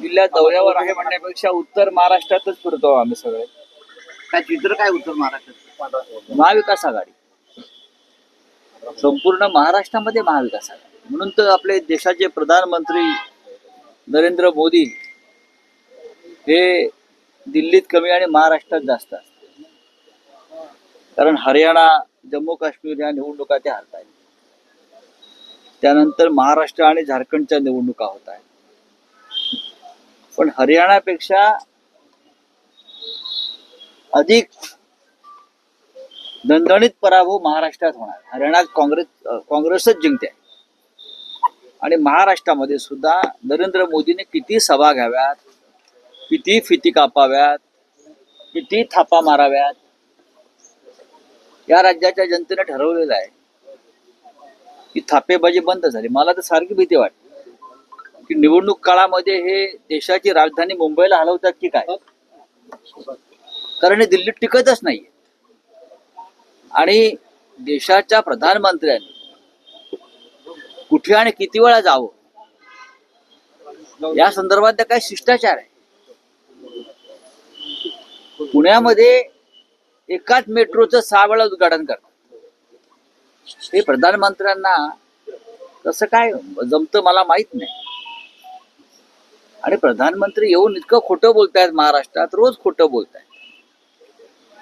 जिल्ह्यात दौऱ्यावर आहे म्हणण्यापेक्षा उत्तर महाराष्ट्रातच फिरतो आम्ही सगळे. काय चित्र काय उत्तर महाराष्ट्रात? महाविकास आघाडी. संपूर्ण महाराष्ट्रामध्ये महाविकास आघाडी. म्हणून तर आपले देशाचे प्रधानमंत्री नरेंद्र मोदी हे दिल्लीत कमी आणि महाराष्ट्रात जास्त असतात. कारण हरियाणा जम्मू काश्मीर या निवडणुका ते हरत आहेत. त्यानंतर महाराष्ट्र आणि झारखंडच्या निवडणुका होत आहेत. पण हरियाणापेक्षा अधिक दणदणीत पराभव महाराष्ट्रात होणार. हरियाणात काँग्रेस काँग्रेसच जिंकते. आणि महाराष्ट्रामध्ये सुद्धा नरेंद्र मोदीने किती सभा घ्याव्यात किती फिती कापाव्यात किती थापा माराव्यात या राज्याच्या जनतेने ठरवलेलं आहे की थापेबाजी बंद झाली. मला तर सारखी भीती वाटते. की निवडणूक काळामध्ये हे देशाची राजधानी मुंबईला हलवतात की काय? कारण हे दिल्लीत टिकतच नाही आणि देशाच्या प्रधानमंत्र्यांनी कुठे आणि किती वेळा जावं? या संदर्भात काय शिष्टाचार आहे. पुण्यामध्ये एकाच मेट्रोचं सहा वेळा उद्घाटन करतात. हे प्रधानमंत्र्यांना कसं काय जमतं मला माहीत नाही. आणि प्रधानमंत्री येऊन इतकं खोटं बोलतायत महाराष्ट्रात रोज खोटं बोलतायत.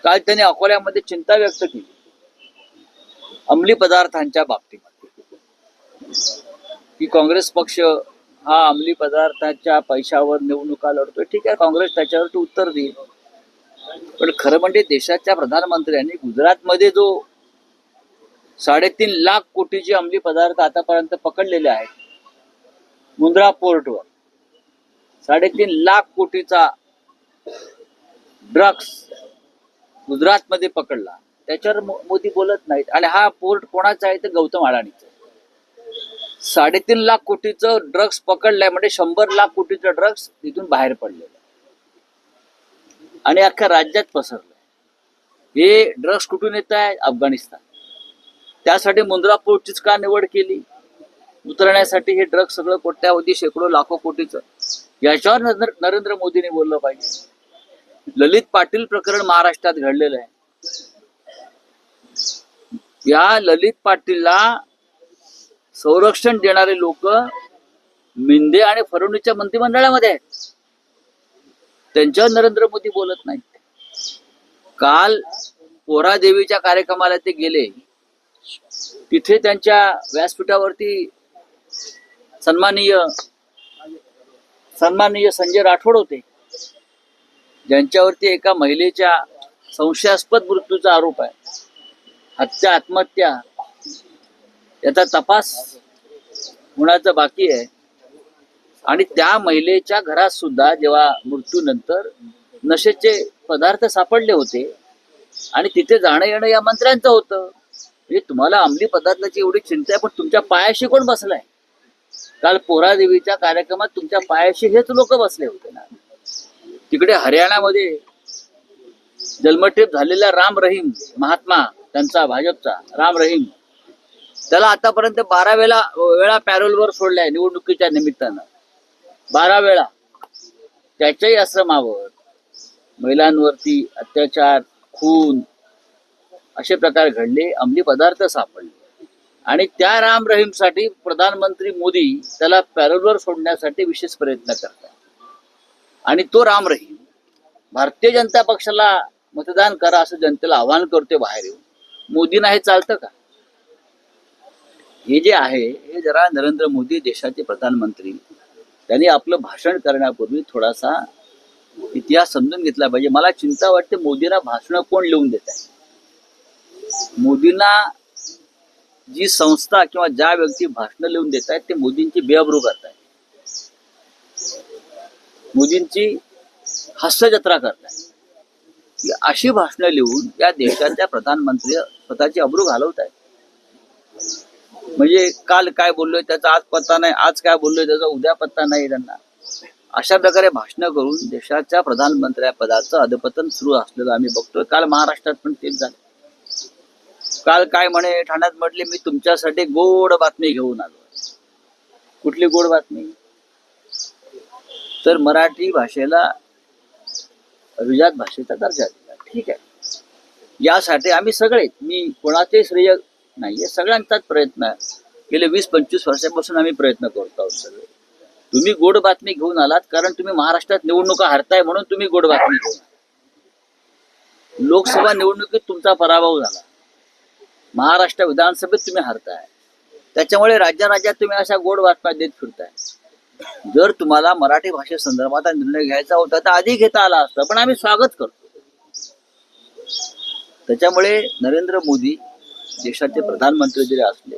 काल त्यांनी अकोल्यामध्ये चिंता व्यक्त केली. अंमली पदार्थांच्या बाबतीमध्ये. की काँग्रेस पक्ष हा अंमली पदार्थाच्या पैशावर निवडणुका लढतोय ठीक आहे काँग्रेस त्याच्यावर उत्तर देईल. पण खरं म्हणजे देशाच्या प्रधानमंत्र्यांनी गुजरातमध्ये जो साडेतीन लाख कोटीचे अंमली पदार्थ आतापर्यंत पकडलेले आहेत मुंद्रा पोर्टवर साडेतीन लाख कोटीचा ड्रग्स गुजरातमध्ये पकडला. त्याच्यावर मोदी बोलत नाहीत. आणि हा पोर्ट कोणाचा आहे तर गौतम अडाणीचा साडेतीन लाख कोटीचं ड्रग्स पकडलंय म्हणजे शंभर लाख कोटीचं ड्रग्स तिथून बाहेर पडलेलं आणि अख्ख्या राज्यात पसरलंय. हे ड्रग्स कुठून येत आहे? अफगाणिस्तान. त्यासाठी मुंद्रा पोर्टचीच का निवड केली? उतरण्यासाठी हे ड्रग्स सगळं कोट्यावधी शेकडो लाखो कोटीचं. याच्यावर नरेंद्र मोदीने मोदींनी बोललं पाहिजे. ललित पाटील प्रकरण महाराष्ट्रात घडलेलं आहे. या ललित पाटीलला संरक्षण देणारे लोक मिंदे आणि फडणवीसच्या मंत्रिमंडळामध्ये आहेत. त्यांच्यावर नरेंद्र मोदी बोलत नाहीत. काल पोरा देवीच्या कार्यक्रमाला ते गेले. तिथे त्यांच्या व्यासपीठावरती सन्माननीय सन्माननीय संजय राठोड होते. ज्यांच्यावरती एका महिलेच्या संशयास्पद मृत्यूचा आरोप आहे. हत्या आत्महत्या याचा तपास होण्याचं बाकी आहे. आणि त्या महिलेच्या घरात सुद्धा जेव्हा मृत्यूनंतर नशेचे पदार्थ सापडले होते आणि तिथे जाणं येणं या मंत्र्यांचं होतं. म्हणजे तुम्हाला अंमली पदार्थाची एवढी चिंता आहे पण तुमच्या पायाशी कोण बसलाय? काल पोरादेवीच्या कार्यक्रमात तुमच्या पायाशी हेच लोक बसले होते ना. तिकडे हरियाणामध्ये जन्मठेप झालेला राम रहीम महात्मा त्यांचा भाजपचा राम रहीम त्याला आतापर्यंत बारा वेळा वेळा पॅरोलवर सोडलाय निवडणुकीच्या निमित्तानं. बारा वेळा. त्याच्याही आश्रमावर महिलांवरती अत्याचार खून असे प्रकार घडले अंमली पदार्थ सापडले. आणि त्या राम रहीमसाठी प्रधानमंत्री मोदी त्याला पॅरोलवर सोडण्यासाठी विशेष प्रयत्न करतात. आणि तो राम रहीम भारतीय जनता पक्षाला मतदान करा असं जनतेला आवाहन करतोय बाहेर येऊन. मोदींना हे चालतं का? हे जे आहे हे जरा नरेंद्र मोदी देशाचे प्रधानमंत्री त्यांनी आपलं भाषण करण्यापूर्वी थोडासा इतिहास समजून घेतला पाहिजे. मला चिंता वाटते मोदींना भाषण कोण लिहून देत आहे? मोदींना जी संस्था किंवा ज्या व्यक्ती भाषण लिहून देत आहेत ते मोदींची बेअब्रू करताय मोदींची हास्यजत्रा करतायत की अशी भाषणं लिहून या देशाच्या प्रधानमंत्री स्वतःची अब्रू घालवत आहेत. म्हणजे काल काय बोललोय त्याचा आज पत्ता नाही आज काय बोललोय त्याचा उद्या पत्ता नाही त्यांना. अशा प्रकारे भाषणं करून देशाच्या प्रधानमंत्री पदाचं अधपतन सुरू असलेलं आम्ही बघतोय. काल महाराष्ट्रात पण तेच झालं. काल काय म्हणे ठाण्यात म्हटले मी तुमच्यासाठी गोड बातमी घेऊन आलो कुठली गोड बातमी? तर मराठी भाषेला अभिजात भाषेचा दर्जा दिला. ठीक आहे. यासाठी आम्ही सगळे मी कोणाचे श्रेय नाहीये सगळ्यांचाच प्रयत्न आहे गेले वीस पंचवीस वर्षापासून आम्ही प्रयत्न करतो आहोत सगळे. तुम्ही गोड बातमी घेऊन आलात कारण तुम्ही महाराष्ट्रात निवडणुका हरताय म्हणून तुम्ही गोड बातमी घेऊन आलात. लोकसभा निवडणुकीत तुमचा पराभव झाला. महाराष्ट्र विधानसभेत तुम्ही हरताय. त्याच्यामुळे राज्या राज्यात तुम्ही अशा गोड बातम्या देत फिरताय. जर तुम्हाला मराठी भाषेसंदर्भात हा निर्णय घ्यायचा होता तर आधी घेता आला असता पण आम्ही स्वागत करतो. त्याच्यामुळे नरेंद्र मोदी देशाचे प्रधानमंत्री जरी असले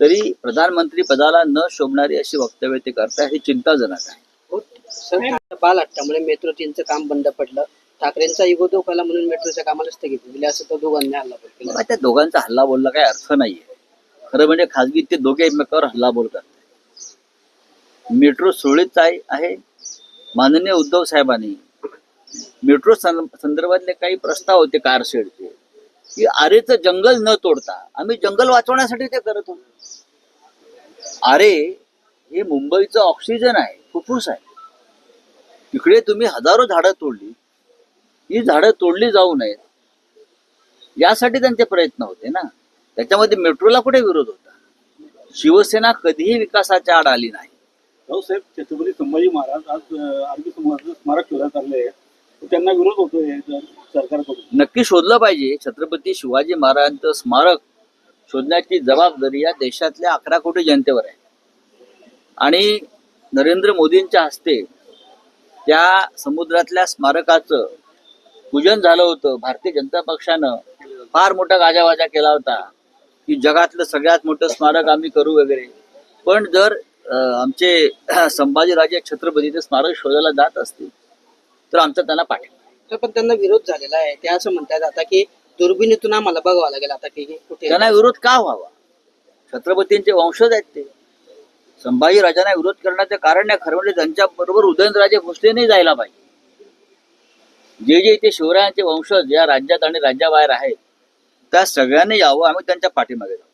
तरी प्रधानमंत्री पदाला न शोभणारी अशी वक्तव्य ते करताय हे चिंताजनक आहे. हो, बाल हट्टामुळे मेट्रो काम बंद पडलं. ठाकरेंचा इगो धोकाला म्हणून मेट्रोच्या कामाला स्थगिती दिली म्हणजे असं तो दोघांनी हल्ला केला. त्या दोघांचा हल्ला बोलला काही अर्थ नाहीये. खरं म्हणजे खाजगी ते दोघे एकमेकावर हल्ला बोल करतात मेट्रो सुरळीत आहे आहे. माननीय उद्धव साहेबांनी मेट्रो सं- संदर्भातले काही प्रस्ताव होते कारशेडचे की आरेचं जंगल न तोडता आम्ही जंगल वाचवण्यासाठी ते करत होतो. आरे हे मुंबईचं ऑक्सिजन आहे फुफ्फुस आहे. तिकडे तुम्ही हजारो झाडं तोडली. ही झाडं तोडली जाऊ नयेत. यासाठी त्यांचे प्रयत्न होते ना. त्याच्यामध्ये मेट्रोला कुठे विरोध होता? शिवसेना कधीही विकासाच्या आड आली नाही. रावसाहेब छत्रपती संभाजी महाराज आज आरबी समाजाचं स्मारक शोधण्यात आले त्यांना विरोध होतोय सरकारकडून. नक्की शोधलं पाहिजे. छत्रपती शिवाजी महाराजांचं स्मारक शोधण्याची जबाबदारी या देशातल्या अकरा कोटी जनतेवर आहे. आणि नरेंद्र मोदींच्या हस्ते त्या समुद्रातल्या स्मारकाचं पूजन झालं होतं. भारतीय जनता पक्षानं फार मोठा गाजावाजा केला होता की जगातलं सगळ्यात मोठं स्मारक आम्ही करू वगैरे. पण जर आमचे संभाजीराजे छत्रपती ते स्मारक शोधायला जात असतील तर आमचा त्यांना पाठिंबा पण त्यांना विरोध झालेला आहे. ते असं म्हणतात आता की दुर्बिणीतून आम्हाला बघावं लागेल आता की कुठे त्यांना विरोध का व्हावा? छत्रपतींचे वंशज आहेत ते. संभाजी राजांना विरोध करण्याचं कारण नाही खरं म्हणजे त्यांच्या बरोबर उदयनराजे भोसलेने जायला पाहिजे. जे जे इथे शिवरायांचे वंशज या राज्यात आणि राज्याबाहेर आहेत त्या सगळ्यांनी यावं आम्ही त्यांच्या पाठीमागे जाऊ.